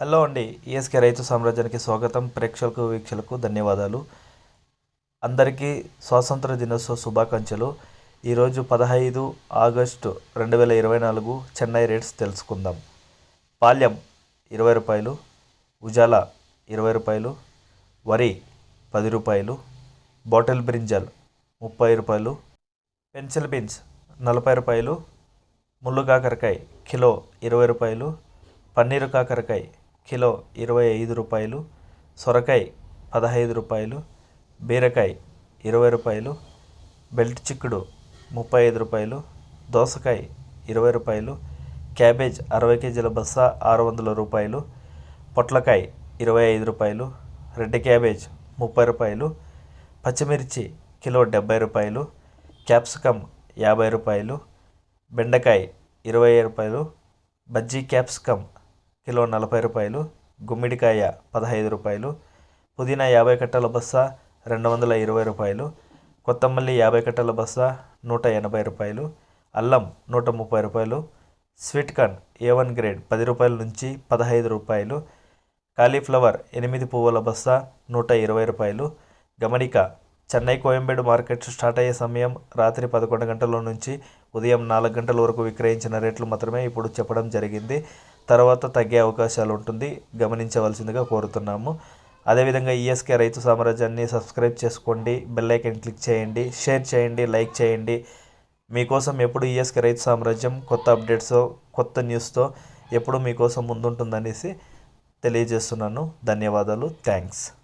Hello అండి ESK రైతు సామ్రాజ్యానికి స్వాగతం. ప్రేక్షకులకు వీక్షలకు ధన్యవాదాలు. అందరికీ స్వాతంత్ర దినోత్సవ శుభాకాంక్షలు. ఈరోజు పదహైదు ఆగస్టు రెండు వేల ఇరవై నాలుగు చెన్నై రేట్స్ తెలుసుకుందాం. పాల్యం ఇరవై రూపాయలు ఉజాల ఇరవై రూపాయలు వరి పది రూపాయలు బాటిల్ బ్రింజల్ ముప్పై రూపాయలు పెన్సిల్ బీన్స్ నలభై రూపాయలు ముళ్ళు కాకరకాయ కిలో ఇరవై రూపాయలు పన్నీరు కాకరకాయ కిలో ఇరవై ఐదు రూపాయలు సొరకాయ పదహైదు రూపాయలు బీరకాయ ఇరవై రూపాయలు బెల్ట్ చిక్కుడు ముప్పై ఐదు రూపాయలు దోసకాయ ఇరవై రూపాయలు క్యాబేజ్ అరవై కేజీల బస్స ఆరు వందల రూపాయలు పొట్లకాయ ఇరవై ఐదు రూపాయలు రెడ్ క్యాబేజ్ ముప్పై రూపాయలు పచ్చిమిర్చి కిలో డెబ్బై రూపాయలు క్యాప్సికమ్ యాభై రూపాయలు బెండకాయ ఇరవై రూపాయలు బజ్జీ క్యాప్సికమ్ కిలో నలభై రూపాయలు గుమ్మిడికాయ పదహైదు రూపాయలు పుదీనా యాభై కట్టల బస్స రెండు వందల ఇరవై రూపాయలు కొత్తమల్లి యాభై కట్టల బస్స నూట ఎనభై రూపాయలు అల్లం నూట ముప్పై రూపాయలు sweet corn A one grade పది రూపాయల నుంచి పదహైదు రూపాయలు కాలీఫ్లవర్ ఎనిమిది పువ్వుల బస్స నూట ఇరవై రూపాయలు గమనిక చెన్నై కోయంబేడు మార్కెట్ స్టార్ట్ అయ్యే సమయం రాత్రి పదకొండు గంటల నుంచి ఉదయం నాలుగు గంటల వరకు విక్రయించిన రేట్లు మాత్రమే ఇప్పుడు చెప్పడం జరిగింది. తర్వాత తగ్గే అవకాశాలు ఉంటుంది. గమనించవలసిందిగా కోరుతున్నాము. అదేవిధంగా ఈఎస్కే రైతు సామ్రాజ్యాన్ని సబ్స్క్రైబ్ చేసుకోండి. బెల్ ఐకన్ క్లిక్ చేయండి. షేర్ చేయండి. లైక్ చేయండి. మీకోసం ఎప్పుడు ఈఎస్కే రైతు సామ్రాజ్యం కొత్త అప్డేట్స్ కొత్త న్యూస్తో ఎప్పుడు మీకోసం ముందుంటుందనేసి తెలియజేస్తున్నాను. ధన్యవాదాలు. థ్యాంక్స్.